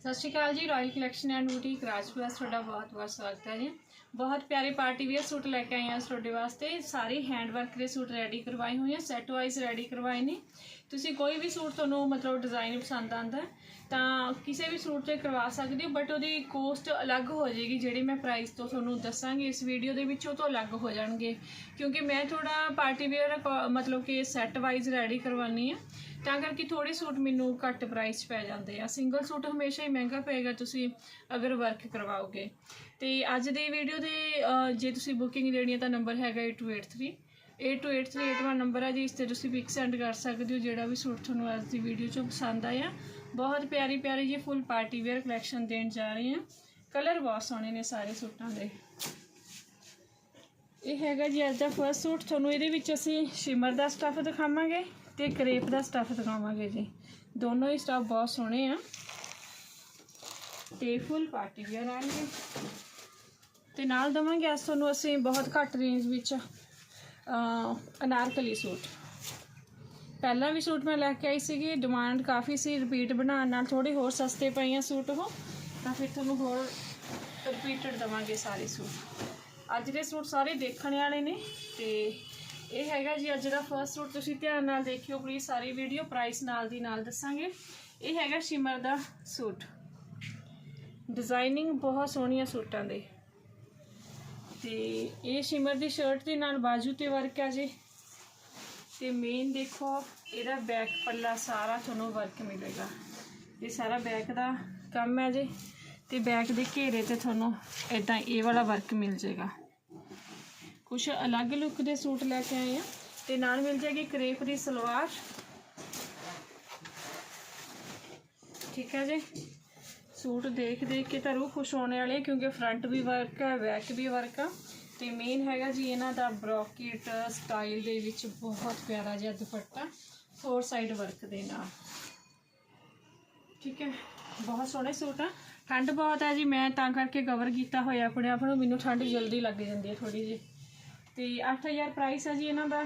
ਸਤਿ ਸ਼੍ਰੀ ਅਕਾਲ ਜੀ royal collection and boutique Rajpura ਤੁਹਾਡਾ ਬਹੁਤ ਬਹੁਤ ਸਵਾਗਤ ਹੈ ਜੀ। ਬਹੁਤ ਪਿਆਰੇ ਪਾਰਟੀ ਵੇਅਰ ਸੂਟ ਲੈ ਕੇ ਆਏ ਹਾਂ ਤੁਹਾਡੇ ਵਾਸਤੇ। ਸਾਰੇ ਹੈਂਡ ਵਰਕ ਦੇ ਸੂਟ ਰੈਡੀ ਕਰਵਾਏ ਹੋਏ ਆ ਸੈੱਟ ਵਾਈਜ਼ ਰੈਡੀ ਕਰਵਾਏ ਨੇ। ਤੁਸੀਂ ਕੋਈ ਵੀ ਸੂਟ ਤੁਹਾਨੂੰ ਮਤਲਬ ਡਿਜ਼ਾਈਨ ਪਸੰਦ ਆਂਦਾ ਤਾਂ ਕਿਸੇ ਵੀ ਸੂਟ ਤੇ ਕਰਵਾ ਸਕਦੇ ਹੋ ਬਟ ਉਹਦੀ ਕੋਸਟ ਅਲੱਗ ਹੋ ਜਾਏਗੀ, ਜਿਹੜੀ ਮੈਂ ਪ੍ਰਾਈਸ ਤੋਂ ਤੁਹਾਨੂੰ ਦੱਸਾਂਗੀ ਇਸ ਵੀਡੀਓ ਦੇ ਵਿੱਚ, ਉਹ ਤੋਂ ਅਲੱਗ ਹੋ ਜਾਣਗੇ। ਕਿਉਂਕਿ ਮੈਂ ਥੋੜਾ ਪਾਰਟੀ ਵੇਅਰ, ਮਤਲਬ ਕਿ ਸੈੱਟ ਵਾਈਜ਼ ਰੈਡੀ ਕਰਵਾਉਣੀ ਹੈ। ਤਾਂ ਕਰਕੇ ਥੋੜੇ ਸੂਟ ਮੈਨੂੰ ਘੱਟ ਪ੍ਰਾਈਸ 'ਚ ਪੈ ਜਾਂਦੇ ਆ। ਸਿੰਗਲ ਸੂਟ ਹਮੇਸ਼ਾ ਹੀ ਮਹਿੰਗਾ ਪਏਗਾ ਤੁਸੀਂ ਅਗਰ ਵਰਕ ਕਰਵਾਓਗੇ। ਤੇ ਅੱਜ ਦੀ ਵੀਡੀਓ ਦੇ ਜੇ ਤੁਸੀਂ ਬੁਕਿੰਗ ਦੇਣੀ ਹੈ ਤਾਂ ਨੰਬਰ ਹੈਗਾ 8283 828381 ਨੰਬਰ ਹੈ ਜੀ, ਇਸ ਤੇ ਤੁਸੀਂ ਪਿਕ ਸੈਂਡ ਕਰ ਸਕਦੇ ਹੋ ਜਿਹੜਾ ਵੀ ਸੂਟ ਤੁਹਾਨੂੰ ਅੱਜ ਦੀ ਵੀਡੀਓ 'ਚੋਂ ਪਸੰਦ ਆਇਆ। ਬਹੁਤ ਪਿਆਰੀ ਪਿਆਰੀ ਜੀ ਫੁੱਲ ਪਾਰਟੀ ਵੇਅਰ ਕਲੈਕਸ਼ਨ ਦੇਣ ਜਾ ਰਹੇ ਹਾਂ ਕਲਰ ਬਹੁਤ ਸੋਹਣੇ ਨੇ ਸਾਰੇ ਸੂਟਾਂ ਦੇ। ਇਹ ਹੈਗਾ ਜੀ ਅੱਜ ਦਾ ਫਰਸਟ ਸੂਟ। ਤੁਹਾਨੂੰ ਇਹਦੇ ਵਿੱਚ ਅਸੀਂ ਸ਼ਿਮਰ ਦਾ ਸਟੱਫ ਦਿਖਾਵਾਂਗੇ। ਤੇ ਕਰੇਪ ਦਾ ਸਟੱਫ ਦਿਖਾਵਾਂਗੇ ਜੀ। ਦੋਨੋਂ ਹੀ ਸਟੱਫ ਬਹੁਤ ਸੋਹਣੇ ਆ। ਤੇ ਫੁੱਲ ਪਾਰਟੀ ਵੇਅਰ ਆਣਗੇ। ਤੇ ਨਾਲ ਦਵਾਂਗੇ ਅੱਜ ਤੁਹਾਨੂੰ ਅਸੀਂ ਬਹੁਤ ਘੱਟ ਰੇਂਜ ਵਿੱਚ ਅਨਾਰਕਲੀ ਸੂਟ। ਪਹਿਲਾਂ ਵੀ ਸੂਟ ਮੈਂ ਲੈ ਕੇ ਆਈ ਸੀਗੀ ਡਿਮਾਂਡ ਕਾਫੀ ਸੀ ਰਿਪੀਟ ਬਣਾਉਣ ਨਾਲ ਥੋੜੇ ਹੋਰ ਸਸਤੇ ਪਏ ਆ ਸੂਟ ਉਹ। ਤਾਂ ਫਿਰ ਤੁਹਾਨੂੰ ਹੋਰ ਰਿਪੀਟਡ ਦਵਾਂਗੇ ਸਾਰੇ ਸੂਟ। ਅੱਜ ਦੇ ਸੂਟ ਸਾਰੇ ਦੇਖਣ ਵਾਲੇ ਨੇ ਤੇ ਇਹ ਹੈਗਾ ਜੀ ਅੱਜ ਦਾ ਫਰਸਟ ਸੂਟ ਤੁਸੀਂ ਧਿਆਨ ਨਾਲ ਦੇਖਿਓ ਪਲੀਜ਼ ਸਾਰੀ ਵੀਡੀਓ ਪ੍ਰਾਈਸ ਨਾਲ ਦੀ ਨਾਲ ਦੱਸਾਂਗੇ। ਇਹ ਹੈਗਾ ਸ਼ਿਮਰ ਦਾ ਸੂਟ। ਡਿਜ਼ਾਈਨਿੰਗ ਬਹੁਤ ਸੋਹਣੀਆਂ ਸੂਟਾਂ ਦੇ। ਤੇ ਇਹ ਸ਼ਿਮਰ ਦੀ ਸ਼ਰਟ ਦੇ ਨਾਲ ਬਾਜੂ ਤੇ ਵਰਕ ਆ ਜੀ। ਤੇ ਮੇਨ ਦੇਖੋ, ਇਹਦਾ ਬੈਕ ਪੱਲਾ ਸਾਰਾ ਤੁਹਾਨੂੰ ਵਰਕ ਮਿਲੇਗਾ। ਇਹ ਸਾਰਾ ਬੈਕ ਦਾ ਕੰਮ ਹੈ ਜੀ। ਤੇ ਬੈਕ ਦੇ ਘੇਰੇ ਤੇ ਤੁਹਾਨੂੰ ਇਦਾਂ ਇਹ ਵਾਲਾ ਵਰਕ ਮਿਲ ਜਾਏਗਾ। ਕੁਝ ਅਲੱਗ ਲੁੱਕ ਦੇ ਸੂਟ ਲੈ ਕੇ ਆਏ ਆ। ਤੇ ਨਾਲ ਮਿਲ ਜਾਏਗੀ ਕਰੇਪ ਦੀ ਸਲਵਾਰ। ਠੀਕ ਹੈ ਜੀ। ਸੂਟ ਦੇਖ ਦੇਖ ਕੇ ਤਾਂ ਰੂਹ ਖੁਸ਼ ਹੋਣੇ ਵਾਲੇ ਆ ਕਿਉਂਕਿ ਫਰੰਟ ਵੀ ਵਰਕ ਹੈ ਬੈਕ ਵੀ ਵਰਕ ਆ। ਤੇ ਮੇਨ ਹੈਗਾ ਜੀ ਇਹਨਾਂ ਦਾ ਬ੍ਰੋਕੇਟ ਸਟਾਈਲ ਦੇ ਵਿੱਚ ਬਹੁਤ ਪਿਆਰਾ ਜਿਹਾ ਦੁਪੱਟਾ ਫੋਰ ਸਾਈਡ ਵਰਕ ਦੇ ਨਾਲ। ਠੀਕ ਹੈ। ਬਹੁਤ ਸੋਹਣੇ ਸੂਟ ਆ। ਠੰਡ ਬਹੁਤ ਹੈ ਜੀ। ਮੈਂ ਤਾਂ ਕਰਕੇ ਕਵਰ ਕੀਤਾ ਹੋਇਆ ਆਪਣੇ ਆਪ ਨੂੰ। ਮੈਨੂੰ ਠੰਡ ਜਲਦੀ ਲੱਗ ਜਾਂਦੀ ਹੈ ਥੋੜੀ ਜਿਹੀ। ਤੇ 8000 ਪ੍ਰਾਈਸ ਹੈ ਜੀ ਇਹਨਾਂ ਦਾ।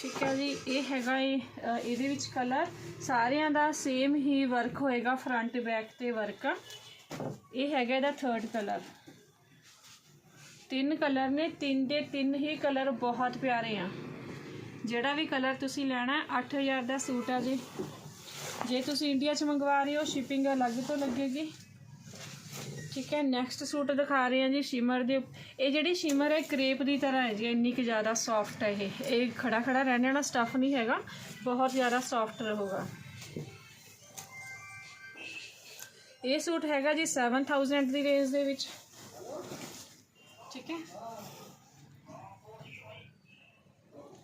ਠੀਕ ਹੈ ਜੀ ਇਹ ਹੈਗਾ ਇਹ ਇਹਦੇ ਵਿੱਚ ਕਲਰ ਸਾਰਿਆਂ ਦਾ ਸੇਮ ਹੀ ਵਰਕ ਹੋਏਗਾ ਫਰੰਟ ਬੈਕ ਤੇ ਵਰਕ ਇਹ ਹੈਗਾ ਇਹਦਾ ਥਰਡ ਕਲਰ ਤਿੰਨ ਕਲਰ ਨੇ ਤਿੰਨ ਦੇ ਤਿੰਨ ਹੀ ਕਲਰ ਬਹੁਤ ਪਿਆਰੇ ਆ। ਜਿਹੜਾ ਵੀ ਕਲਰ ਤੁਸੀਂ ਲੈਣਾ ਹੈ, 8000 ਦਾ ਸੂਟ ਆ ਜੀ। ਜੇ ਤੁਸੀਂ ਇੰਡੀਆ 'ਚ ਮੰਗਵਾ ਰਹੇ ਹੋ ਸ਼ਿਪਿੰਗ ਅਲੱਗ ਤੋਂ ਲੱਗੇਗੀ। ਠੀਕ ਹੈ ਨੈਕਸਟ ਸੂਟ ਦਿਖਾ ਰਹੇ ਹਾਂ ਜੀ ਸ਼ਿਮਰ ਦੇ। ਇਹ ਜਿਹੜੀ ਸ਼ਿਮਰ ਹੈ ਕਰੇਪ ਦੀ ਤਰ੍ਹਾਂ ਹੈ ਜੀ, ਇੰਨੀ ਕਿ ਜ਼ਿਆਦਾ ਸੌਫਟ ਹੈ ਇਹ। ਇਹ ਖੜਾ ਖੜਾ ਰਹਿਣ ਵਾਲਾ ਸਟੱਫ ਨਹੀਂ ਹੈਗਾ, ਬਹੁਤ ਜ਼ਿਆਦਾ ਸੌਫਟ ਰਹੂਗਾ। ਇਹ ਸੂਟ ਹੈਗਾ ਜੀ 7000 ਦੀ ਰੇਂਜ ਦੇ ਵਿੱਚ। ਠੀਕ ਹੈ।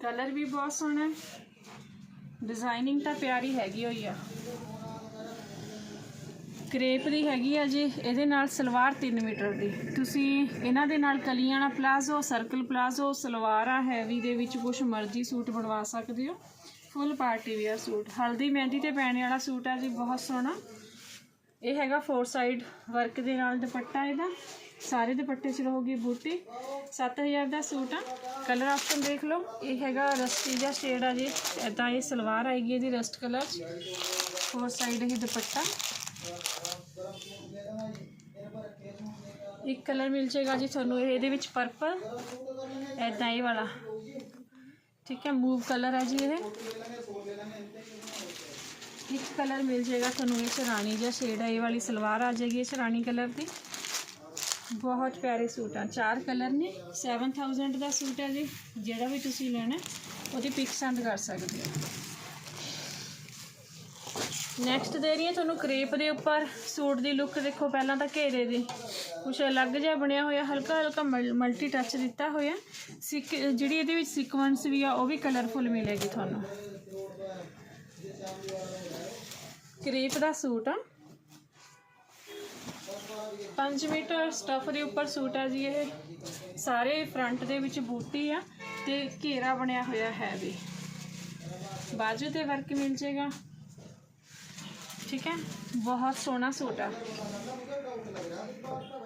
ਕਲਰ ਵੀ ਬਹੁਤ ਸੋਹਣਾ ਹੈ। ਡਿਜ਼ਾਈਨਿੰਗ ਤਾਂ ਪਿਆਰੀ ਹੈਗੀ ਹੋਈ ਆ। ਕਰੇਪ ਦੀ ਹੈਗੀ ਆ ਜੀ, ਇਹਦੇ ਨਾਲ ਸਲਵਾਰ 3 ਮੀਟਰ ਦੀ। ਤੁਸੀਂ ਇਹਨਾਂ ਦੇ ਨਾਲ ਕਲੀਆਂ ਵਾਲਾ ਪਲਾਜ਼ੋ, ਸਰਕਲ ਪਲਾਜ਼ੋ, ਸਲਵਾਰ ਆ, ਹੈਵੀ ਦੇ ਵਿੱਚ ਕੁਛ ਮਰਜ਼ੀ ਸੂਟ ਬਣਵਾ ਸਕਦੇ ਹੋ। Full party wear suit. Haldi Mehndi ਤੇ ਪੈਣੇ ਵਾਲਾ ਸੂਟ ਆ ਜੀ, ਬਹੁਤ ਸੋਹਣਾ। ਇਹ ਹੈਗਾ ਫੋਰ ਸਾਈਡ ਵਰਕ ਦੇ ਨਾਲ ਦੁਪੱਟਾ ਇਹਦਾ। ਸਾਰੇ ਦੁਪੱਟੇ 'ਚ ਰਹੋਗੇ ਬੂਟੀ। 7000 ਦਾ ਸੂਟ ਆ। ਕਲਰ ਆਪਸ਼ਨ ਦੇਖ ਲਓ। ਇਹ ਹੈਗਾ ਰਸਟੀ ਦਾ ਸ਼ੇਡ ਆ ਜੀ। ਇਦਾਂ ਇਹ ਸਲਵਾਰ ਆਏਗੀ ਇਹਦੀ ਰਸਟ ਕਲਰ ਫੋਰ ਸਾਈਡ ਇਹ ਦੁਪੱਟਾ। ਇੱਕ ਕਲਰ ਮਿਲ ਜਾਏਗਾ ਜੀ ਤੁਹਾਨੂੰ ਇਹਦੇ ਵਿੱਚ ਪਰਪਲ ਐਦਾਂ ਇਹ ਵਾਲਾ। ਠੀਕ ਹੈ ਮੂਵ ਕਲਰ ਹੈ ਜੀ ਇਹ। ਇੱਕ ਕਲਰ ਮਿਲ ਜਾਏਗਾ ਤੁਹਾਨੂੰ ਇਹ 'ਚ ਰਾਣੀ ਜਿਹਾ ਸ਼ੇਡ ਹੈ, ਇਹ ਵਾਲੀ ਸਲਵਾਰ ਆ ਜਾਏਗੀ ਇਹ 'ਚ ਕਲਰ ਦੀ। ਬਹੁਤ ਪਿਆਰੇ ਸੂਟ ਆ, ਚਾਰ ਕਲਰ ਨੇ 7000 ਦਾ ਸੂਟ ਹੈ ਜੀ, ਜਿਹੜਾ ਵੀ ਤੁਸੀਂ ਲੈਣਾ, ਉਹਦੀ ਪਿਕ ਸੈਂਡ ਕਰ ਸਕਦੇ ਹੋ। ਨੈਕਸਟ ਦੇ ਰਹੀ ਹਾਂ ਤੁਹਾਨੂੰ ਕਰੇਪ ਦੇ ਉੱਪਰ। ਸੂਟ ਦੀ ਲੁੱਕ ਦੇਖੋ, ਪਹਿਲਾਂ ਤਾਂ ਘੇਰੇ ਦੀ। ਕੁਛ ਅਲੱਗ ਜਿਹਾ ਬਣਿਆ ਹੋਇਆ, ਹਲਕਾ ਹਲਕਾ ਮਲਟੀ ਟੱਚ ਦਿੱਤਾ ਹੋਇਆ। ਸਿਕ, ਜਿਹੜੀ ਇਹਦੇ ਵਿੱਚ ਸੀਕੁਐਂਸ ਵੀ ਆ, ਉਹ ਵੀ ਕਲਰਫੁਲ ਮਿਲੇਗੀ ਤੁਹਾਨੂੰ। ਕਰੇਪ ਦਾ ਸੂਟ ਆ। 5 ਮੀਟਰ ਸਟਫ ਦੇ ਉੱਪਰ ਸੂਟ ਆ ਜੀ ਇਹ। ਸਾਰੇ ਫਰੰਟ ਦੇ ਵਿੱਚ ਬੂਟੀ ਆ ਤੇ ਘੇਰਾ ਬਣਿਆ ਹੋਇਆ ਹੈ ਵੀ। ਬਾਜੂ ਤੇ ਵਰਕ ਮਿਲ ਜਾਏਗਾ। ਠੀਕ ਹੈ ਬਹੁਤ ਸੋਹਣਾ ਸੂਟ ਆ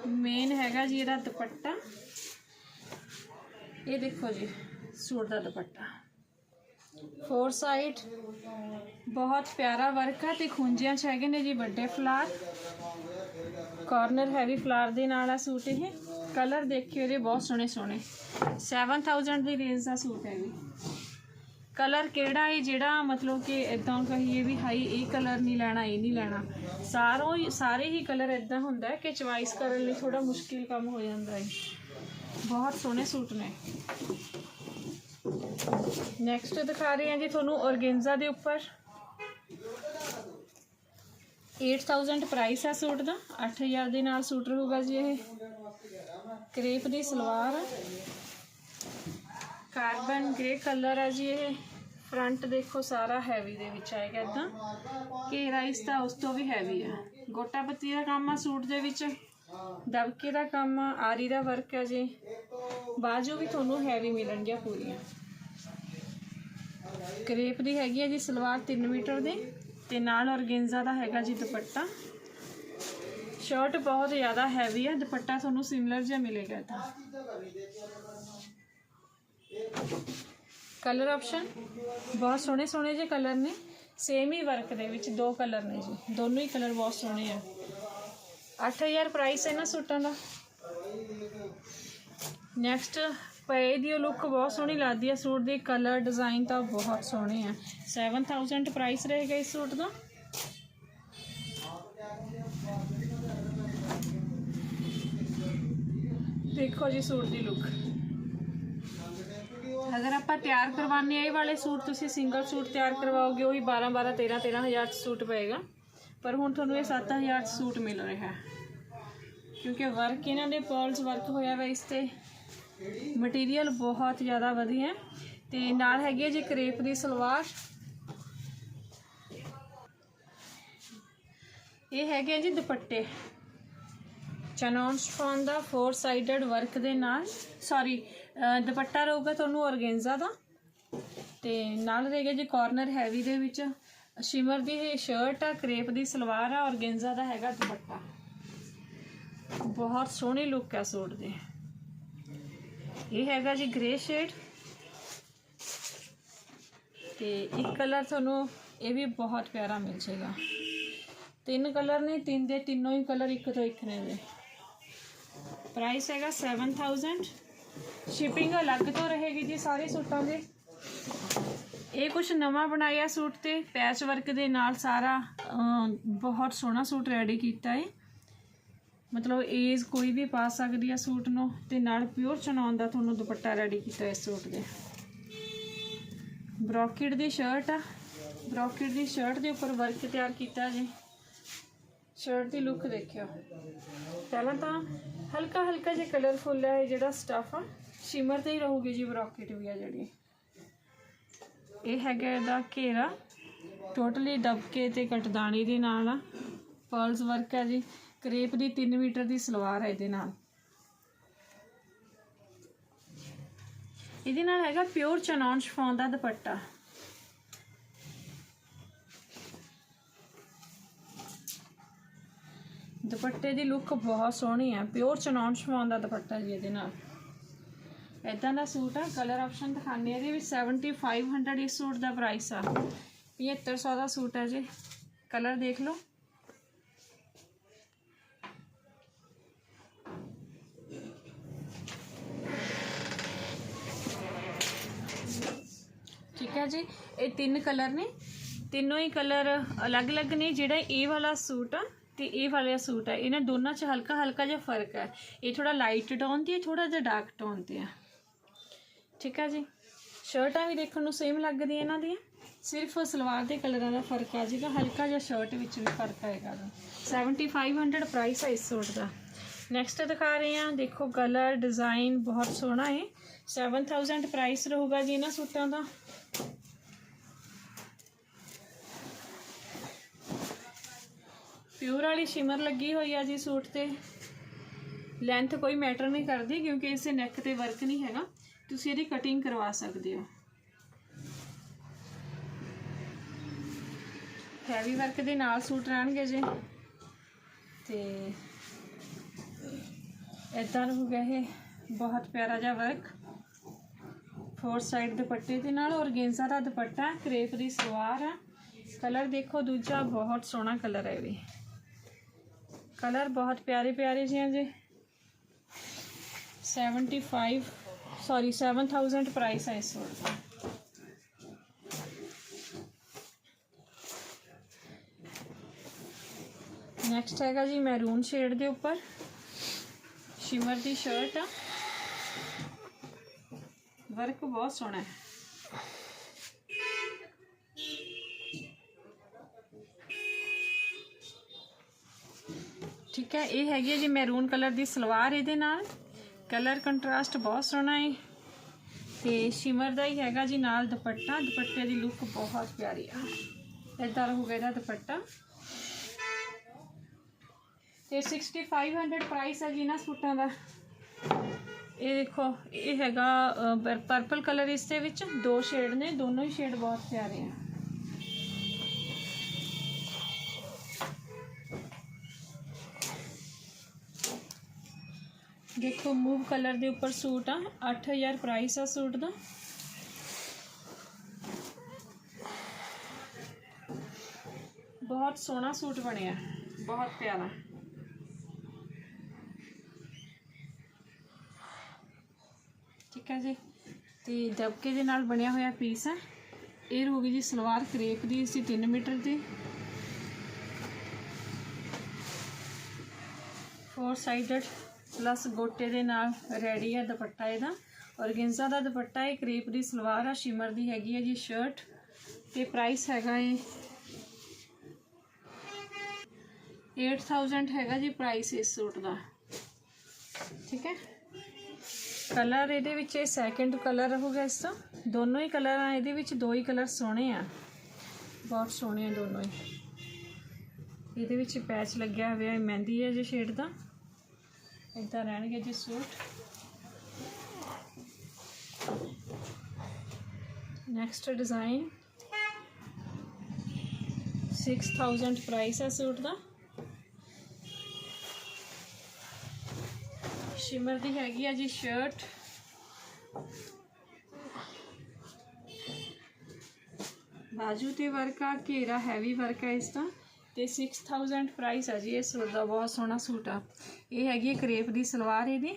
ਮੇਨ ਹੈਗਾ ਜੀ ਇਹਦਾ ਦੁਪੱਟਾ ਇਹ ਦੇਖੋ ਜੀ ਸੂਟ ਦਾ ਦੁਪੱਟਾ ਫੋਰ ਸਾਈਡ ਬਹੁਤ ਪਿਆਰਾ ਵਰਕ ਹੈ ਤੇ ਖੁੰਝਿਆਂ ਚ ਹੈਗੇ ਨੇ ਜੀ ਵੱਡੇ ਫਲਾਰ ਕਾਰਨਰ ਹੈਵੀ ਫਲਾਰ ਦੇ ਨਾਲ ਆ ਸੂਟ ਇਹ ਕਲਰ ਦੇਖਿਓ ਇਹਦੇ ਬਹੁਤ ਸੋਹਣੇ ਸੋਹਣੇ 7000 ਦੀ ਰੇਂਜ ਦਾ ਸੂਟ ਹੈ ਜੀ ਕਲਰ ਕਿਹੜਾ ਹੈ, ਜਿਹੜਾ ਮਤਲਬ ਕਿ ਇਦਾਂ ਕਹੀਏ ਵੀ ਹਾਈ, ਇਹ ਕਲਰ ਨਹੀਂ ਲੈਣਾ, ਇਹ ਨਹੀਂ ਲੈਣਾ। ਸਾਰੋਂ ਹੀ, ਸਾਰੇ ਹੀ ਕਲਰ ਇਦਾਂ ਹੁੰਦਾ ਹੈ ਕਿ ਚੁਆਇਸ ਕਰਨ ਲਈ ਥੋੜਾ ਮੁਸ਼ਕਿਲ ਕੰਮ ਹੋ ਜਾਂਦਾ ਹੈ। ਬਹੁਤ ਸੋਹਣੇ ਸੂਟ ਨੇ। ਨੈਕਸਟ ਦਿਖਾ ਰਹੇ ਹਾਂ ਜੀ ਤੁਹਾਨੂੰ ਔਰਗੇਂਜ਼ਾ ਦੇ ਉੱਪਰ। 8000 ਪ੍ਰਾਈਸ ਹੈ ਸੂਟ ਦਾ। 8000 ਦੇ ਨਾਲ ਸੂਟ ਰਹੂਗਾ ਜੀ ਇਹ। ਕ੍ਰੇਪ ਦੀ ਸਲਵਾਰ। ਕਾਰਬਨ ਗ੍ਰੇ ਕਲਰ ਆ ਜੀ ਇਹ। ਫਰੰਟ ਦੇਖੋ ਸਾਰਾ ਹੈਵੀ ਦੇ ਵਿੱਚ ਆਏਗਾ ਇਦਾਂ। ਘੇਰਾ ਇਸ ਦਾ ਉਸ ਤੋਂ ਵੀ ਹੈਵੀ ਆ। ਗੋਟਾ ਪੱਤੀ ਦਾ ਕੰਮ ਆ ਸੂਟ ਦੇ ਵਿੱਚ। ਦਬਕੇ ਦਾ ਕੰਮ ਆ, ਆਰੀ ਦਾ ਵਰਕ ਹੈ ਜੀ। ਬਾਜੂ ਵੀ ਤੁਹਾਨੂੰ ਹੈਵੀ ਮਿਲਣਗੀਆਂ ਪੂਰੀਆਂ। ਕ੍ਰੇਪ ਦੀ ਹੈਗੀ ਹੈ ਜੀ ਸਲਵਾਰ 3 ਮੀਟਰ ਦੀ। ਤੇ ਨਾਲ ਔਰਗੇਂਜ਼ਾ ਦਾ ਹੈਗਾ ਜੀ ਦੁਪੱਟਾ। ਸ਼ਰਟ ਬਹੁਤ ਜ਼ਿਆਦਾ ਹੈਵੀ ਆ, ਦੁਪੱਟਾ ਤੁਹਾਨੂੰ ਸਿਮਲਰ ਜਿਹਾ ਮਿਲੇਗਾ ਤਾਂ ਕਲਰ ਆਪਸ਼ਨ ਬਹੁਤ ਸੋਹਣੇ ਸੋਹਣੇ ਜਿਹੇ ਕਲਰ ਨੇ। ਸੇਮ ਹੀ ਵਰਕ ਦੇ ਵਿੱਚ ਦੋ ਕਲਰ ਨੇ ਜੀ। ਦੋਨੋਂ ਹੀ ਕਲਰ ਬਹੁਤ ਸੋਹਣੇ ਆ। 8000 ਪ੍ਰਾਈਸ ਹੈ ਨਾ ਸੂਟਾਂ ਦਾ। ਨੈਕਸਟ ਪਏ ਦੀ ਲੁੱਕ ਬਹੁਤ ਸੋਹਣੀ ਲੱਗਦੀ ਹੈ ਸੂਟ ਦੀ ਕਲਰ ਡਿਜ਼ਾਈਨ ਤਾਂ ਬਹੁਤ ਸੋਹਣੇ ਆ। 7000 ਪ੍ਰਾਈਸ ਰਹੇਗਾ ਇਸ ਸੂਟ ਦਾ। ਦੇਖੋ ਜੀ ਸੂਟ ਦੀ ਲੁੱਕ ਅਗਰ ਆਪਾਂ ਤਿਆਰ ਕਰਵਾਨੇ ਆ ਇਹ ਵਾਲੇ ਸੂਟ ਤੁਸੀਂ ਸਿੰਗਲ ਸੂਟ ਤਿਆਰ ਕਰਵਾਓਗੇ, ਉਹੀ 12 12 13 13000 ਸੂਟ ਪਏਗਾ। ਪਰ ਹੁਣ ਤੁਹਾਨੂੰ ਇਹ 7000 ਸੂਟ ਮਿਲ ਰਿਹਾ ਕਿਉਂਕਿ ਵਰਕ ਇਹਨਾਂ ਦੇ ਪਰਲਸ ਵਰਕ ਹੋਇਆ ਵਾ ਇਸ ਤੇ। ਮਟੀਰੀਅਲ ਬਹੁਤ ਜ਼ਿਆਦਾ ਵਧੀਆ ਹੈ। ਤੇ ਨਾਲ ਹੈਗੀ ਹੈ ਜੀ ਕਰੇਪ ਦੀ ਸਲਵਾਰ। ਇਹ ਹੈਗੇ ਆ ਜੀ ਦੁਪੱਟੇ। ਚਨੌਨ ਸਟੋਨ ਦਾ ਫੋਰ ਸਾਈਡਡ ਵਰਕ ਦੇ ਨਾਲ ਸੌਰੀ ਦੁਪੱਟਾ ਰਹੂਗਾ ਤੁਹਾਨੂੰ ਔਰਗੇਂਜ਼ਾ ਦਾ। ਤੇ ਨਾਲ ਰਹੇਗਾ ਜੀ ਕਾਰਨਰ ਹੈਵੀ ਦੇ ਵਿੱਚ। ਸ਼ਿਮਰ ਦੀ ਇਹ ਸ਼ਰਟ ਆ ਕਰੇਪ ਦੀ ਸਲਵਾਰ ਆ, ਔਰਗੇਂਜ਼ਾ ਦਾ ਹੈਗਾ ਦੁਪੱਟਾ। ਬਹੁਤ ਸੋਹਣੀ ਲੁੱਕ ਆ ਸੂਟ ਦੀ। ਇਹ ਹੈਗਾ ਜੀ ਗ੍ਰੇ ਸ਼ੇਡ ਤੇ ਇੱਕ ਕਲਰ ਤੁਹਾਨੂੰ ਇਹ ਵੀ ਬਹੁਤ ਪਿਆਰਾ ਮਿਲ ਜਾਏਗਾ। ਤਿੰਨ ਕਲਰ ਨੇ, ਤਿੰਨ ਦੇ ਤਿੰਨੋਂ ਹੀ ਕਲਰ ਇੱਕ ਤੋਂ ਇੱਕ ਨੇ ਦੇ ਪ੍ਰਾਈਸ ਹੈਗਾ 7000 ਸ਼ਿਪਿੰਗ ਅਲੱਗ ਤੋਂ ਰਹੇਗੀ ਜੀ ਸਾਰੇ ਸੂਟਾਂ ਦੇ। ਇਹ ਕੁਝ ਨਵਾਂ ਬਣਾਇਆ ਸੂਟ ਤੇ ਪੈਚ ਵਰਕ ਦੇ ਨਾਲ ਸਾਰਾ ਬਹੁਤ ਸੋਹਣਾ ਸੂਟ ਰੈਡੀ ਕੀਤਾ ਹੈ ਮਤਲਬ ਏਜ ਕੋਈ ਵੀ ਪਾ ਸਕਦੀ ਆ ਸੂਟ ਨੂੰ ਤੇ ਨਾਲ ਪਿਓਰ ਚਨਾਉਣ ਦਾ ਤੁਹਾਨੂੰ ਦੁਪੱਟਾ ਰੈਡੀ ਕੀਤਾ ਇਸ ਸੂਟ ਦੇ। ਬ੍ਰੋਕੇਡ ਦੀ ਸ਼ਰਟ ਆ। ਬ੍ਰੋਕੇਡ ਦੀ ਸ਼ਰਟ ਦੇ ਉੱਪਰ ਵਰਕ ਤਿਆਰ ਕੀਤਾ ਜੀ। ਸ਼ਰਟ ਦੀ ਲੁੱਕ ਦੇਖਿਓ। ਪਹਿਲਾਂ ਤਾਂ ਹਲਕਾ ਹਲਕਾ ਜਿਹਾ ਕਲਰਫੁੱਲ ਹੈ, ਇਹ ਜਿਹੜਾ ਸਟਫ ਆ ਸ਼ਿਮਰ ਤੇ ਹੀ ਰਹੂਗੀ ਜੀ ਬ੍ਰੋਕੇਟ ਵੀ ਆ ਜਿਹੜੀ। ਇਹ ਹੈਗਾ ਇਹਦਾ ਘੇਰਾ ਟੋਟਲੀ ਦਬਕੇ ਤੇ ਕਟਦਾਣੀ ਦੇ ਨਾਲ ਆ। ਪਰਲਸ ਵਰਕ ਹੈ ਜੀ, ਕਰੇਪ ਦੀ 3 ਮੀਟਰ ਦੀ ਸਲਵਾਰ ਹੈ ਇਹਦੇ ਨਾਲ। ਇਹਦੇ ਨਾਲ ਹੈਗਾ ਪਿਓਰ ਚਨੌਨ ਸ਼ਫੋਨ ਦਾ ਦੁਪੱਟਾ। ਦੁਪੱਟੇ ਦੀ ਲੁੱਕ ਬਹੁਤ ਸੋਹਣੀ ਹੈ ਪਿਓਰ ਚਨੌਨ ਸ਼ਫੋਨ ਦਾ ਦੁਪੱਟਾ ਜੀ ਇਹਦੇ ਨਾਲ। ਇਦਾਂ ਦਾ ਸੂਟ ਆ ਕਲਰ ਆਪਸ਼ਨ ਦਿਖਾਣੇ ਇਹਦੇ ਵਿੱਚ 7500 ਇਸ ਸੂਟ ਦਾ ਪ੍ਰਾਈਸ ਆ। 7500 ਦਾ ਸੂਟ ਹੈ ਜੀ। ਕਲਰ ਦੇਖ ਲਓ। ਠੀਕ ਹੈ ਜੀ, ਇਹ ਤਿੰਨ ਕਲਰ ਨੇ। ਤਿੰਨੋਂ ਹੀ ਕਲਰ ਅਲੱਗ-ਅਲੱਗ ਨੇ। ਜਿਹੜਾ ਇਹ ਵਾਲਾ ਸੂਟ ਆ ਤੇ ਇਹ ਵਾਲਾ ਸੂਟ ਹੈ। ਇਹਨਾਂ ਦੋਨਾਂ 'ਚ ਹਲਕਾ ਹਲਕਾ ਜਿਹਾ ਫ਼ਰਕ ਹੈ। ਇਹ ਥੋੜਾ ਲਾਈਟ ਟੋਨ ਤੇ ਥੋੜਾ ਜਿਹਾ ਡਾਰਕ ਟੋਨ ਤੇ ਆ ਠੀਕ ਹੈ ਜੀ? ਸ਼ਰਟਾਂ ਵੀ ਦੇਖਣ ਨੂੰ ਸੇਮ ਲੱਗਦੀਆਂ ਇਹਨਾਂ ਦੀਆਂ। ਸਿਰਫ ਸਲਵਾਰ ਦੇ ਕਲਰਾਂ ਦਾ ਫ਼ਰਕ ਆ ਜੀਗਾ। ਹਲਕਾ ਜਿਹਾ ਸ਼ਰਟ ਵਿੱਚ ਵੀ ਫ਼ਰਕ ਆਏਗਾ 7500 ਪ੍ਰਾਈਸ ਹੈ ਇਸ ਸੂਟ ਦਾ। ਨੈਕਸਟ ਦਿਖਾ ਰਹੇ ਹਾਂ। ਦੇਖੋ ਕਲਰ ਡਿਜ਼ਾਈਨ ਬਹੁਤ ਸੋਹਣਾ ਹੈ। 7000 ਪ੍ਰਾਈਸ ਰਹੂਗਾ ਜੀ ਇਹਨਾਂ ਸੂਟਾਂ ਦਾ। ਪਿਓਰ ਵਾਲੀ ਸ਼ਿਮਰ ਲੱਗੀ ਹੋਈ ਆ ਜੀ ਸੂਟ ਤੇ। ਲੈਂਥ ਕੋਈ ਮੈਟਰ ਨਹੀਂ ਕਰਦੀ ਕਿਉਂਕਿ ਇਸੇ ਨੈਕ ਤੇ ਵਰਕ ਨਹੀਂ ਹੈਗਾ। ਤੁਸੀਂ ਇਹਦੀ ਕਟਿੰਗ ਕਰਵਾ ਸਕਦੇ ਹੋ। ਹੈਵੀ ਵਰਕ ਦੇ ਨਾਲ ਸੂਟ ਰਹਿਣਗੇ ਜੀ। ਤੇ ਇਦਾਂ ਰਹੂਗਾ ਇਹ। ਬਹੁਤ ਪਿਆਰਾ ਜਿਹਾ ਵਰਕ ਫੋਰ ਸਾਈਡ ਦੁਪੱਟੇ ਦੇ ਨਾਲ ਔਰਗੇਂਜ਼ਾ ਦਾ ਦੁਪੱਟਾ, ਕਰੇਪ ਦੀ ਸਲਵਾਰ ਆ। ਕਲਰ ਦੇਖੋ, ਦੂਜਾ ਬਹੁਤ ਸੋਹਣਾ ਕਲਰ ਹੈ ਇਹ ਵੀ। ਕਲਰ ਬਹੁਤ ਪਿਆਰੇ ਪਿਆਰੇ ਜਿਹੇ ਆ ਜੀ। 75 ਸੌਰੀ 7000 ਪ੍ਰਾਈਸ ਹੈ ਇਸ ਸੂਟ ਦਾ ਨੈਕਸਟ ਹੈਗਾ ਜੀ ਮੈਰੂਨ ਸ਼ੇਡ ਦੇ ਉੱਪਰ। ਸ਼ਿਮਰ ਦੀ ਸ਼ਰਟ ਆ। ਵਰਕ ਬਹੁਤ ਸੋਹਣਾ ਹੈ। ਠੀਕ ਹੈ, ਇਹ ਹੈਗੀ ਹੈ ਜੀ ਮੈਰੂਨ ਕਲਰ ਦੀ ਸਲਵਾਰ ਇਹਦੇ ਨਾਲ। ਕਲਰ ਕੰਟਰਾਸਟ ਬਹੁਤ ਸੋਹਣਾ ਹੈ। ਤੇ ਸ਼ਿਮਰ ਦਾ ਹੀ ਹੈਗਾ ਜੀ ਨਾਲ ਦੁਪੱਟਾ। ਦੁਪੱਟੇ ਦੀ ਲੁੱਕ ਬਹੁਤ ਪਿਆਰੀ ਆ। ਇਦਾਂ ਰਹੂਗਾ ਇਹਦਾ ਦੁਪੱਟਾ। ਤੇ 6500 ਪ੍ਰਾਈਸ ਹੈ ਜੀ ਇਹਨਾਂ ਸੂਟਾਂ ਦਾ। ਇਹ ਦੇਖੋ, ਇਹ ਹੈਗਾ ਪਰਪਲ ਕਲਰ ਇਸ ਦੇ ਵਿੱਚ। ਦੋ ਸ਼ੇਡ ਨੇ, ਦੋਨੋਂ ਹੀ ਸ਼ੇਡ ਬਹੁਤ ਪਿਆਰੇ ਆ। ਦੇਖੋ ਮੂਵ ਕਲਰ ਦੇ ਉੱਪਰ ਸੂਟ ਆ। 8000 ਪ੍ਰਾਈਸ ਆ ਸੂਟ ਦਾ। ਬਹੁਤ ਸੋਹਣਾ ਸੂਟ ਬਣਿਆ। ਬਹੁਤ ਪਿਆਰਾ। ਠੀਕ ਹੈ ਜੀ। ਤੇ ਦਬਕੇ ਦੇ ਨਾਲ ਬਣਿਆ ਹੋਇਆ ਪੀਸ ਹੈ ਇਹ ਰਹੂਗੀ ਜੀ ਸਲਵਾਰ ਕਰੇਪ ਦੀ ਸੀ 3 ਮੀਟਰ ਦੀ। ਫੋਰ ਸਾਈਡਡ ਪਲੱਸ ਗੋਟੇ ਦੇ ਨਾਲ ਰੈਡੀ ਹੈ ਦੁਪੱਟਾ ਇਹਦਾ। ਔਰਗੈਂਜ਼ਾ ਦਾ ਦੁਪੱਟਾ ਹੈ ਕਰੇਪ ਦੀ ਸਲਵਾਰ ਆ, ਸ਼ਿਮਰ ਦੀ ਹੈਗੀ ਹੈ ਜੀ ਸ਼ਰਟ ਤੇ ਪ੍ਰਾਈਸ ਹੈਗਾ ਇਹ 8000 ਹੈਗਾ ਜੀ ਪ੍ਰਾਈਸ ਇਸ ਸੂਟ ਦਾ। ਠੀਕ ਹੈ? ਕਲਰ ਇਹਦੇ ਵਿੱਚ ਇਹ ਸੈਕੰਡ ਕਲਰ ਰਹੂਗਾ ਇਸ ਦਾ ਦੋਨੋਂ ਹੀ ਕਲਰ ਆ, ਇਹਦੇ ਵਿੱਚ ਦੋ ਹੀ ਕਲਰ ਸੋਹਣੇ ਆ। ਬਹੁਤ ਸੋਹਣੇ ਆ ਦੋਨੋਂ ਹੀ। ਇਹਦੇ ਵਿੱਚ ਪੈਚ ਲੱਗਿਆ ਹੋਇਆ ਹੈ ਮਹਿੰਦੀ ਹੈ ਜੇ ਸ਼ੇਡ ਦਾ। ਇਦਾਂ ਰਹਿਣਗੇ ਜੀ ਸੂਟ। ਨੈਕਸਟ ਡਿਜ਼ਾਈਨ 6000 ਪ੍ਰਾਈਸ ਹੈ ਸੂਟ ਦਾ। ਸ਼ਿਮਰ ਦੀ ਹੈਗੀ ਆ ਜੀ ਸ਼ਰਟ ਬਾਜੂ ਤੇ ਵਰਕ ਆ, ਘੇਰਾ ਹੈਵੀ ਵਰਕ ਹੈ ਇਸ ਦਾ। ਤੇ 6000 ਪ੍ਰਾਈਸ ਆ ਜੀ, ਇਹ ਸੂਟ ਦਾ ਬਹੁਤ ਸੋਹਣਾ ਸੂਟ ਆ। ਇਹ ਹੈਗੀ ਹੈ ਕਰੇਪ ਦੀ ਸਲਵਾਰ ਇਹਦੀ।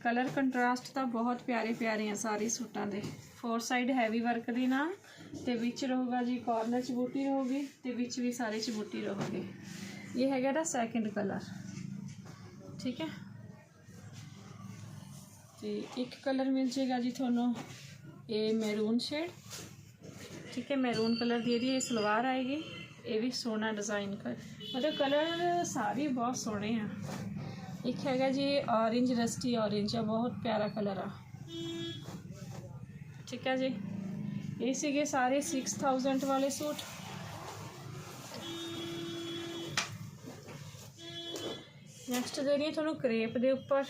ਕਲਰ ਕੰਟਰਾਸਟ ਤਾਂ ਬਹੁਤ ਪਿਆਰੇ ਪਿਆਰੇ ਆ ਸਾਰੇ ਸੂਟਾਂ ਦੇ। ਫੋਰ ਸਾਈਡ ਹੈਵੀ ਵਰਕ ਦੇ ਨਾਲ ਤੇ ਵਿੱਚ ਰਹੂਗਾ ਜੀ ਕਾਰਨਰ ਚ ਬੂਟੀ ਰਹੂਗੀ ਤੇ ਵਿੱਚ ਵੀ ਸਾਰੇ ਚ ਬੂਟੀ ਰਹੂਗੀ। ਇਹ ਹੈਗਾ ਦਾ ਸੈਕੰਡ ਕਲਰ ਠੀਕ ਹੈ? ਤੇ ਇੱਕ ਕਲਰ ਮਿਲ ਜੇਗਾ ਜੀ ਤੁਹਾਨੂੰ, ਇਹ ਮੈਰੂਨ ਸ਼ੇਡ ਠੀਕ ਹੈ ਮੈਰੂਨ ਕਲਰ ਦੀ ਇਹਦੀ ਇਹ ਸਲਵਾਰ ਆਏਗੀ। ਇਹ ਵੀ ਸੋਹਣਾ ਡਿਜ਼ਾਈਨ ਕਰ। ਮਤਲਬ ਕਲਰ ਸਾਰੇ ਬਹੁਤ ਸੋਹਣੇ ਆ। ਇੱਕ ਹੈਗਾ ਜੀ ਔਰੇਂਜ ਰਸਟੀ ਔਰੇਂਜ ਆ, ਬਹੁਤ ਪਿਆਰਾ ਕਲਰ ਆ। ਠੀਕ ਹੈ ਜੀ। ਇਹ ਸੀਗੇ ਸਾਰੇ 6000 ਵਾਲੇ ਸੂਟ। ਨੈਕਸਟ ਦੇ ਰਹੀ ਤੁਹਾਨੂੰ ਕਰੇਪ ਦੇ ਉੱਪਰ।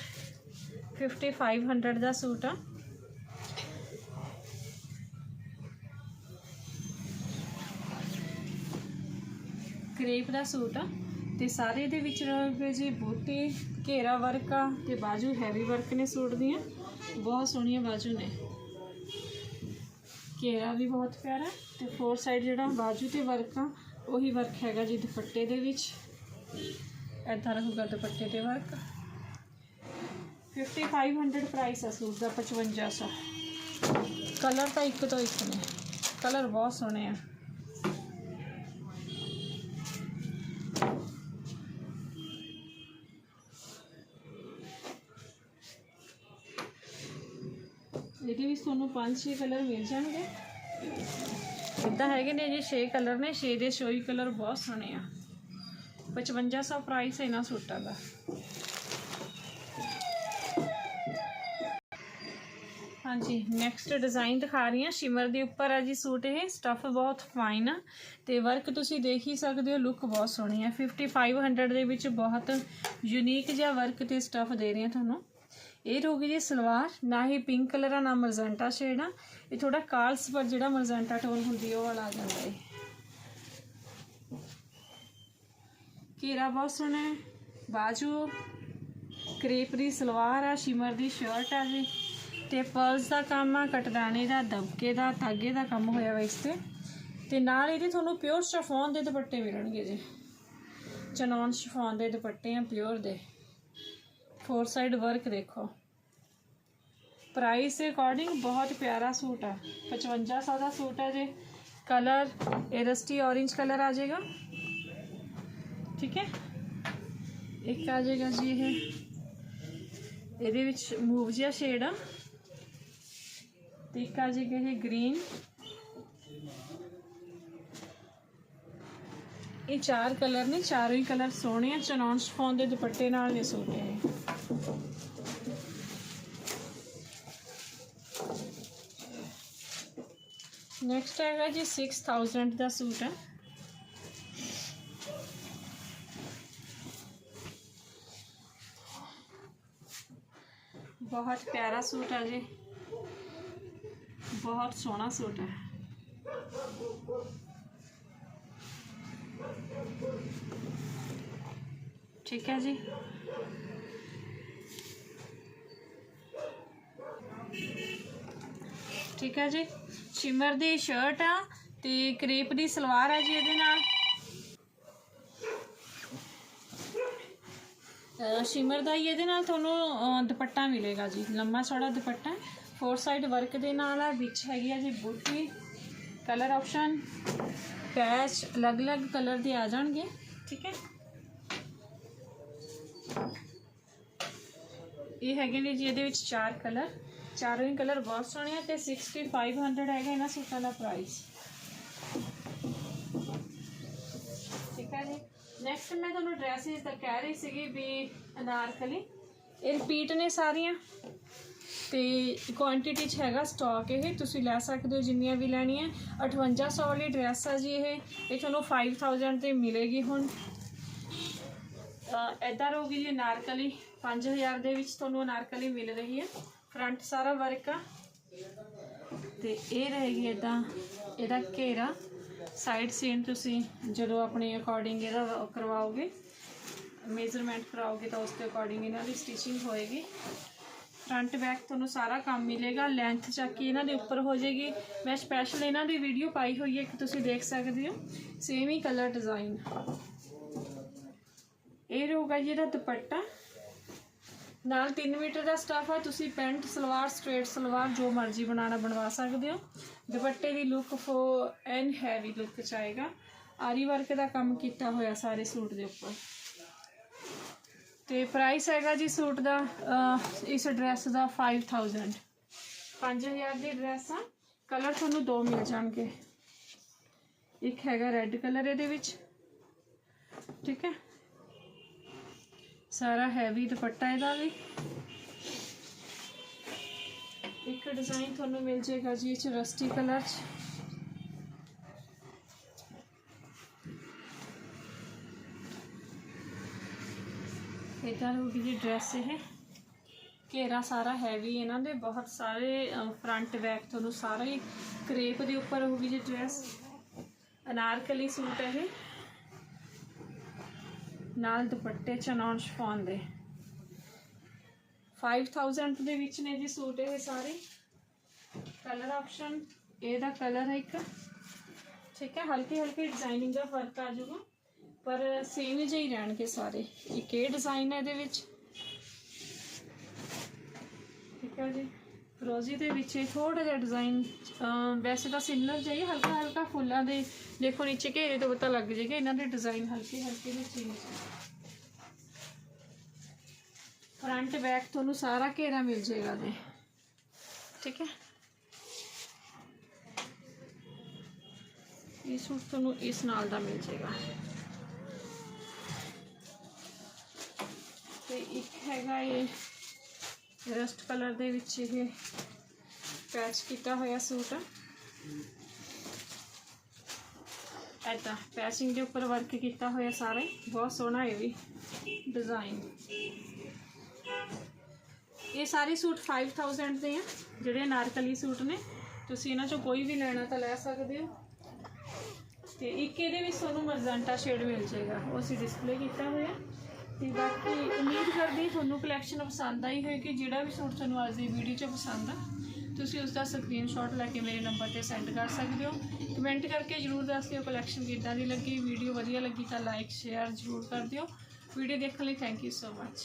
5500 ਦਾ ਸੂਟ ਆ। ਕਰੇਪ ਦਾ ਸੂਟ ਆ। ਤੇ ਸਾਰੇ ਦੇ ਵਿੱਚ ਰਹੂਗੇ ਜੀ ਬੂਟੀ, ਘੇਰਾ ਵਰਕ ਆ ਤੇ ਬਾਜੂ ਹੈਵੀ ਵਰਕ ਨੇ ਸੂਟ ਦੀਆਂ। ਬਹੁਤ ਸੋਹਣੀਆਂ ਬਾਜੂ ਨੇ। ਘੇਰਾ ਵੀ ਬਹੁਤ ਪਿਆਰਾ ਤੇ ਫੋਰ ਸਾਈਡ ਜਿਹੜਾ ਬਾਜੂ ਤੇ ਵਰਕ ਆ, ਉਹੀ ਵਰਕ ਹੈਗਾ ਜੀ ਦੁਪੱਟੇ ਦੇ ਵਿੱਚ। ਇੱਦਾਂ ਰਹੂਗਾ ਦੁਪੱਟੇ ਤੇ ਵਰਕ 5500 ਪ੍ਰਾਈਸ ਆ ਸੂਟ ਦਾ 5500 ਕਲਰ ਤਾਂ ਇੱਕ ਤੋਂ ਇੱਕ ਨੇ। ਕਲਰ ਬਹੁਤ ਸੋਹਣੇ ਆ। ਤੁਹਾਨੂੰ 5-6 ਕਲਰ ਮਿਲ ਜਾਣਗੇ। ਇੱਦਾਂ ਹੈਗੇ ਨੇ ਜੀ 6 ਕਲਰ ਨੇ 6 ਦੇ 6 ਕਲਰ ਬਹੁਤ ਸੋਹਣੇ ਆ। 5500 ਪ੍ਰਾਈਸ ਹੈ ਇਹਨਾਂ ਸੂਟਾਂ ਦਾ। ਹਾਂਜੀ ਨੈਕਸਟ ਡਿਜ਼ਾਈਨ ਦਿਖਾ ਰਹੀ ਹਾਂ। ਸ਼ਿਮਰ ਦੇ ਉੱਪਰ ਆ ਜੀ ਸੂਟ ਇਹ। ਸਟਫ ਬਹੁਤ ਫਾਈਨ ਆ ਤੇ ਵਰਕ ਤੁਸੀਂ ਦੇਖ ਹੀ ਸਕਦੇ ਹੋ ਲੁੱਕ ਬਹੁਤ ਸੋਹਣੀ ਹੈ 5500 ਦੇ ਵਿੱਚ ਬਹੁਤ ਯੂਨੀਕ ਜਿਹਾ ਵਰਕ ਤੇ ਸਟਫ ਦੇ ਰਹੇ ਹਾਂ ਤੁਹਾਨੂੰ। ਇਹ ਰਹੂਗੀ ਜੀ ਸਲਵਾਰ, ਨਾ ਹੀ ਪਿੰਕ ਕਲਰ ਆ, ਨਾ ਮਰਜ਼ੈਂਟਾ ਸ਼ੇਡ ਆ। ਇਹ ਥੋੜਾ ਕਾਲਸ ਪਰ ਜਿਹੜਾ ਮਰਜ਼ੈਂਟਾ ਟੋਨ ਹੁੰਦੀ ਉਹ ਵਾਲਾ ਆ ਜਾਂਦਾ ਹੈ ਘੇਰਾ ਬਹੁਤ ਸੋਹਣਾ ਹੈ ਬਾਜੂ, ਕਰੇਪ ਦੀ ਸਲਵਾਰ ਆ ਸ਼ਿਮਰ ਦੀ ਸ਼ਰਟ ਆ ਜੀ ਤੇ ਪਰਲਸ ਦਾ ਕੰਮ ਆ, ਕਟਦਾਨੇ ਦਾ, ਦਬਕੇ ਦਾ, ਧਾਗੇ ਦਾ ਕੰਮ ਹੋਇਆ ਵਾ ਇਸ ਤੇ। ਤੇ ਨਾਲ ਇਹਦੇ ਤੁਹਾਨੂੰ ਪਿਓਰ ਸ਼ਫੋਨ ਦੇ ਦੁਪੱਟੇ ਮਿਲਣਗੇ ਜੀ। ਚਨੌਨ ਸ਼ਫੋਨ ਦੇ ਦੁਪੱਟੇ ਆ ਪਿਓਰ ਦੇ। ਫੋਰ ਸਾਈਡ ਵਰਕ ਦੇਖੋ। ਪ੍ਰਾਈਸ ਦੇ ਅਕੋਰਡਿੰਗ ਬਹੁਤ ਪਿਆਰਾ ਸੂਟ ਆ। 5500 ਦਾ ਸੂਟ ਆ ਜੇ। ਕਲਰ ਇਹ ਰਸਟੀ orange ਕਲਰ ਆ ਜਾਏਗਾ। ਠੀਕ ਹੈ? ਇੱਕ ਆ ਜਾਏਗਾ ਜੀ ਇਹ। ਇਹਦੇ ਵਿੱਚ ਮੂਵ ਜਿਹਾ ਸ਼ੇਡ ਆ। ਤੇ ਇੱਕ ਆ ਜਾਏਗਾ ਇਹ ਗ੍ਰੀਨ ਇਹ ਚਾਰ ਕਲਰ ਨੇ, ਚਾਰੋਂ ਹੀ ਕਲਰ ਸੋਹਣੇ ਆ। ਚਨੌਨ ਸ਼ਫੋਨ ਦੇ ਦੁਪੱਟੇ ਨਾਲ ਨੇ ਸੂਟ ਇਹ। ਨੈਕਸਟ ਹੈਗਾ ਜੀ 6000 ਦਾ ਸੂਟ ਹੈ। ਬਹੁਤ ਪਿਆਰਾ ਸੂਟ ਹੈ ਜੀ। ਬਹੁਤ ਸੋਹਣਾ ਸੂਟ ਹੈ। ਠੀਕ ਹੈ ਜੀ। ਠੀਕ ਹੈ ਜੀ? ਸ਼ਿਮਰ ਦੀ ਸ਼ਰਟ ਆ ਤੇ ਕ੍ਰੇਪ ਦੀ ਸਲਵਾਰ ਆ ਜੀ ਇਹਦੇ ਨਾਲ। ਸ਼ਿਮਰ ਦਾ ਹੀ ਇਹਦੇ ਨਾਲ ਤੁਹਾਨੂੰ ਦੁਪੱਟਾ ਮਿਲੇਗਾ ਜੀ। ਲੰਮਾ ਚੌੜਾ ਦੁਪੱਟਾ ਫੋਰ ਸਾਈਡ ਵਰਕ ਦੇ ਨਾਲ ਆ, ਵਿੱਚ ਹੈਗੀ ਆ ਜੀ ਬੂਟੀ। ਕਲਰ ਆਪਸ਼ਨ ਪੈਚ ਅਲੱਗ-ਅਲੱਗ ਕਲਰ ਦੇ ਆ ਜਾਣਗੇ। ਠੀਕ ਹੈ? ਇਹ ਹੈਗੇ ਨੇ ਜੀ ਇਹਦੇ ਵਿੱਚ ਚਾਰ ਕਲਰ ਚਾਰੋਂ ਹੀ ਕਲਰ ਬਹੁਤ ਸੋਹਣੇ ਆ ਤੇ 6500 ਹੈਗਾ ਇਹਨਾਂ ਸੂਟਾਂ ਦਾ ਪ੍ਰਾਈਸ ਠੀਕ ਹੈ ਜੀ। ਨੈਕਸਟ ਮੈਂ ਤੁਹਾਨੂੰ ਡਰੈਸਿਸ ਦਾ ਕਹਿ ਰਹੀ ਸੀਗੀ ਵੀ ਅਨਾਰਕਲੀ। ਇਹ ਰਿਪੀਟ ਨੇ ਸਾਰੀਆਂ। ਤੇ ਕੁਆਂਟੀਟੀ ਚ ਹੈਗਾ ਸਟਾਕ ਇਹ। ਤੁਸੀਂ ਲੈ ਸਕਦੇ ਹੋ ਜਿੰਨੀਆਂ ਵੀ ਲੈਣੀਆਂ। 5800 ਵਾਲੀ ਡਰੈਸ ਆ ਜੀ ਇਹ। ਇਹ ਤੁਹਾਨੂੰ 5000 ਤੇ ਮਿਲੇਗੀ ਹੁਣ। ਇਦਾਂ ਰਹੂਗੀ ਜੀ ਅਨਾਰਕਲੀ। 5000 ਦੇ ਵਿੱਚ ਤੁਹਾਨੂੰ ਅਨਾਰਕਲੀ ਮਿਲ ਰਹੀ ਹੈ। ਫਰੰਟ ਸਾਰਾ ਵਰਕ ਆ। ਤੇ ਇਹ ਰਹੇਗੀ ਇਦਾਂ ਇਹਦਾ ਘੇਰਾ। ਸਾਈਡ ਸੇਮ ਤੁਸੀਂ ਜਦੋਂ ਆਪਣੇ ਅਕੋਰਡਿੰਗ ਇਹਦਾ ਕਰਵਾਓਗੇ ਮੇਜ਼ਰਮੈਂਟ ਕਰਾਓਗੇ ਤਾਂ ਉਸ ਦੇ ਅਕੋਰਡਿੰਗ ਇਹਨਾਂ ਦੀ ਸਟਿਚਿੰਗ ਹੋਏਗੀ। ਫਰੰਟ ਬੈਕ ਤੁਹਾਨੂੰ ਸਾਰਾ ਕੰਮ ਮਿਲੇਗਾ ਲੈਂਥ ਚੱਕ ਕੇ ਇਹਨਾਂ ਦੇ ਉੱਪਰ ਹੋ ਜਾਏਗੀ। ਮੈਂ ਸਪੈਸ਼ਲ ਇਹਨਾਂ ਦੀ ਵੀਡੀਓ ਪਾਈ ਹੋਈ ਹੈ ਕਿ ਤੁਸੀਂ ਦੇਖ ਸਕਦੇ ਹੋ। ਸੇਮ ਹੀ ਕਲਰ ਡਿਜ਼ਾਈਨ ਇਹ ਰਹੂਗਾ ਜੀ ਇਹਦਾ ਦੁਪੱਟਾ। ਨਾਲ 3 ਮੀਟਰ ਦਾ ਸਟਾਫ ਆ, ਤੁਸੀਂ ਪੈਂਟ, ਸਲਵਾਰ, ਸਟ੍ਰੇਟ ਸਲਵਾਰ, ਜੋ ਮਰਜ਼ੀ ਬਣਾਉਣਾ ਬਣਵਾ ਸਕਦੇ ਹੋ। ਦੁਪੱਟੇ ਦੀ ਲੁੱਕ ਫੋ ਐਨ ਹੈਵੀ ਲੁੱਕ ਚ ਆਏਗਾ। ਆਰੀ ਵਰਕ ਦਾ ਕੰਮ ਕੀਤਾ ਹੋਇਆ ਸਾਰੇ ਸੂਟ ਦੇ ਉੱਪਰ। ਤੇ ਪ੍ਰਾਈਸ ਹੈਗਾ ਜੀ ਸੂਟ ਦਾ ਇਸ ਡਰੈਸ ਦਾ 5000 5000 ਦੀ ਡਰੈਸ ਆ। ਕਲਰ ਤੁਹਾਨੂੰ ਦੋ ਮਿਲ ਜਾਣਗੇ। ਇੱਕ ਹੈਗਾ ਰੈੱਡ ਕਲਰ ਇਹਦੇ ਵਿੱਚ। ਠੀਕ ਹੈ। ਸਾਰਾ ਹੈਵੀ ਦੁਪੱਟਾ ਇਹਦਾ ਵੀ। ਇੱਕ ਡਿਜ਼ਾਈਨ ਤੁਹਾਨੂੰ ਮਿਲ ਜਾਏਗਾ ਜੀ ਇਹ ਰਸਟੀ ਕਲਰ ਚ। ਇਦਾਂ ਹੋਊਗੀ ਜੀ ਡਰੈਸ ਇਹ। ਘੇਰਾ ਸਾਰਾ ਹੈਵੀ ਇਹਨਾਂ ਦੇ, ਬਹੁਤ ਸਾਰੇ ਫਰੰਟ ਬੈਕ ਤੁਹਾਨੂੰ ਸਾਰੇ ਕਰੇਪ ਦੇ ਉੱਪਰ ਹੋਊਗੀ ਜੀ ਡਰੈਸ ਅਨਾਰਕਲੀ ਸੂਟ ਹੈ ਇਹ। ਨਾਲ ਦੁਪੱਟੇ ਚਨੌਨ ਸ਼ਫੋਨ ਦੇ 5000 ਦੇ ਵਿੱਚ ਨੇ ਜੀ ਸੂਟ ਇਹ ਸਾਰੇ। ਕਲਰ ਆਪਸ਼ਨ ਇਹਦਾ ਕਲਰ ਹੈ ਇੱਕ। ਠੀਕ ਹੈ ਹਲਕੀ ਹਲਕੀ ਡਿਜ਼ਾਈਨਿੰਗ ਦਾ ਫ਼ਰਕ ਆ ਜਾਊਗਾ। ਪਰ ਸੇਮ ਹੀ ਜਿਹੇ ਰਹਿਣਗੇ ਸਾਰੇ। ਇੱਕ ਇਹ ਡਿਜ਼ਾਈਨ ਹੈ ਇਹਦੇ ਵਿੱਚ। ਠੀਕ ਹੈ ਜੀ। ਰੋਜ਼ੀ ਦੇ ਵਿੱਚ ਥੋੜਾ ਜਿਹਾ ਡਿਜ਼ਾਈਨ ਵੈਸੇ ਤਾਂ ਸਿਮਲਰ ਜਿਹੀ ਹਲਕਾ ਹਲਕਾ ਫੁੱਲਾਂ ਦੇ, ਦੇਖੋ ਨੀਚੇ ਘੇਰੇ ਤੋਂ ਪਤਾ ਲੱਗ ਜਾਏਗਾ, ਇਹਨਾਂ ਦੇ ਡਿਜ਼ਾਈਨ ਹਲਕੇ ਹਲਕੇ ਦੇ ਚੇਂਜ ਫਰੰਟ ਬੈਕ ਤੁਹਾਨੂੰ ਸਾਰਾ ਘੇਰਾ ਮਿਲ ਜਾਏਗਾ ਜੀ। ਠੀਕ ਹੈ? ਇਹ ਸੂਟ ਤੁਹਾਨੂੰ ਇਸ ਨਾਲ ਦਾ ਮਿਲ ਜਾਏਗਾ। ਤੇ ਇੱਕ ਹੈਗਾ ਇਹ ਰਸਟ ਕਲਰ ਦੇ ਵਿੱਚ ਇਹ ਪੈਚ ਕੀਤਾ ਹੋਇਆ ਸੂਟ। ਐਦਾਂ ਪੈਚਿੰਗ ਦੇ ਉੱਪਰ ਵਰਕ ਕੀਤਾ ਹੋਇਆ ਸਾਰੇ। ਬਹੁਤ ਸੋਹਣਾ ਇਹ ਵੀ ਡਿਜ਼ਾਈਨ ਇਹ ਸਾਰੇ ਸੂਟ 5000 ਦੇ ਆ, ਜਿਹੜੇ ਨਾਰਕਲੀ ਸੂਟ ਨੇ। ਤੁਸੀਂ ਇਹਨਾਂ ਚੋਂ ਕੋਈ ਵੀ ਲੈਣਾ ਤਾਂ ਲੈ ਸਕਦੇ ਹੋ। ਤੇ ਇੱਕ ਇਹਦੇ ਵਿੱਚ ਤੁਹਾਨੂੰ ਮਰਜੈਂਟਾ ਸ਼ੇਡ ਮਿਲ ਜਾਏਗਾ। ਉਹ ਅਸੀਂ ਡਿਸਪਲੇ ਕੀਤਾ ਹੋਇਆ। ਤੇ ਬਾਕੀ ਉਮੀਦ ਕਰਦੀ ਤੁਹਾਨੂੰ ਕਲੈਕਸ਼ਨ ਪਸੰਦ ਆਈ ਹੋਏਗੀ, ਜਿਹੜਾ ਵੀ ਸੂਟ ਤੁਹਾਨੂੰ ਅੱਜ ਦੀ ਵੀਡੀਓ 'ਚ ਪਸੰਦ ਆ। ਤੁਸੀਂ ਉਸ ਦਾ ਸਕਰੀਨਸ਼ਾਟ ਲੈ ਕੇ ਮੇਰੇ ਨੰਬਰ ਤੇ ਸੈਂਡ ਕਰ ਸਕਦੇ ਹੋ। ਕਮੈਂਟ ਕਰਕੇ ਜਰੂਰ ਦੱਸ ਦਿਓ ਕਲੈਕਸ਼ਨ ਕਿੱਦਾਂ ਦੀ ਲੱਗੀ। ਵੀਡੀਓ ਵਧੀਆ ਲੱਗੀ ਤਾਂ ਲਾਈਕ ਸ਼ੇਅਰ ਜਰੂਰ ਕਰ ਦਿਓ। ਵੀਡੀਓ ਦੇਖਣ ਲਈ ਥੈਂਕ ਯੂ ਸੋ ਮੱਚ